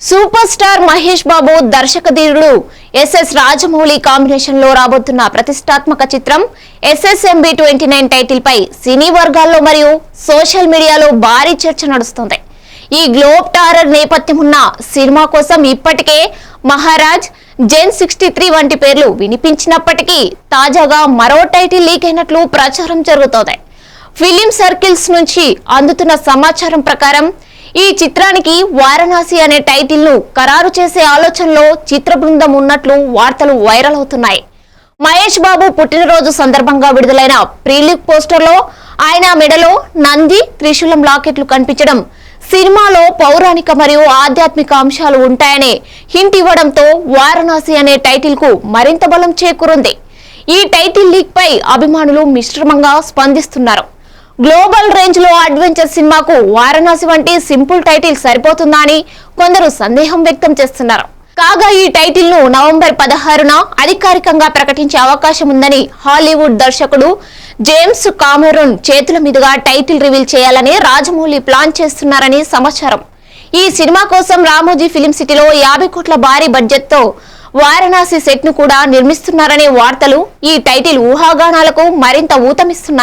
Super star Mahesh Babu దర్శకధీరుడు SS Rajamouli కాంబినేషన్లో రాబోతున్న ప్రతిష్టాత్మక చిత్రం ఎస్ఎస్ఎంబి ట్వంటీ నైన్ టైటిల్ పై సినీ వర్గాల్లో మరియు సోషల్ మీడియాలో భారీ చర్చ నడుస్తుంది. ఈ గ్లోబ్ టారర్ నేపథ్యం ఉన్న సినిమా కోసం ఇప్పటికే మహారాజ్ జెన్ సిక్స్టీ త్రీ వంటి పేర్లు వినిపించినప్పటికీ తాజాగా మరో టైటిల్ లీక్ అయినట్లు ప్రచారం జరుగుతోంది. ఫిలిం సర్కిల్స్ నుంచి అందుతున్న సమాచారం ప్రకారం ఈ చిత్రానికి వారణాసి అనే టైటిల్ను ఖరారు చేసే ఆలోచనలో చిత్ర బృందం ఉన్నట్లు వార్తలు వైరల్ అవుతున్నాయి. మహేష్ బాబు పుట్టినరోజు సందర్భంగా విడుదలైన ప్రీలిక్ పోస్టర్లో ఆయన మెడలో నంది త్రిశూలం లాకెట్లు కనిపించడం సినిమాలో పౌరాణిక మరియు ఆధ్యాత్మిక అంశాలు ఉంటాయనే హింట్ ఇవ్వడంతో వారణాసి అనే టైటిల్కు మరింత బలం చేకూరుంది. ఈ టైటిల్ లీక్ పై అభిమానులు మిశ్రమంగా స్పందిస్తున్నారు. గ్లోబల్ రేంజ్లో అడ్వెంచర్ సినిమాకు వారణాసి వంటి సింపుల్ టైటిల్ సరిపోతుందా అని కొందరు సందేహం వ్యక్తం చేస్తున్నారు. కాగా ఈ టైటిల్ను నవంబర్ పదహారున అధికారికంగా ప్రకటించే అవకాశం ఉందని హాలీవుడ్ దర్శకుడు జేమ్స్ కామెరూన్ చేతుల మీదుగా టైటిల్ రివీల్ చేయాలని రాజమౌళి ప్లాన్ చేస్తున్నారని సమాచారం. ఈ సినిమా కోసం రామోజీ ఫిలిం సిటీలో యాభై కోట్ల భారీ బడ్జెట్తో వారణాసి సెట్ను కూడా నిర్మిస్తున్నారనే వార్తలు ఈ టైటిల్ ఊహాగానాలకు మరింత ఊతమిస్తున్నాయి.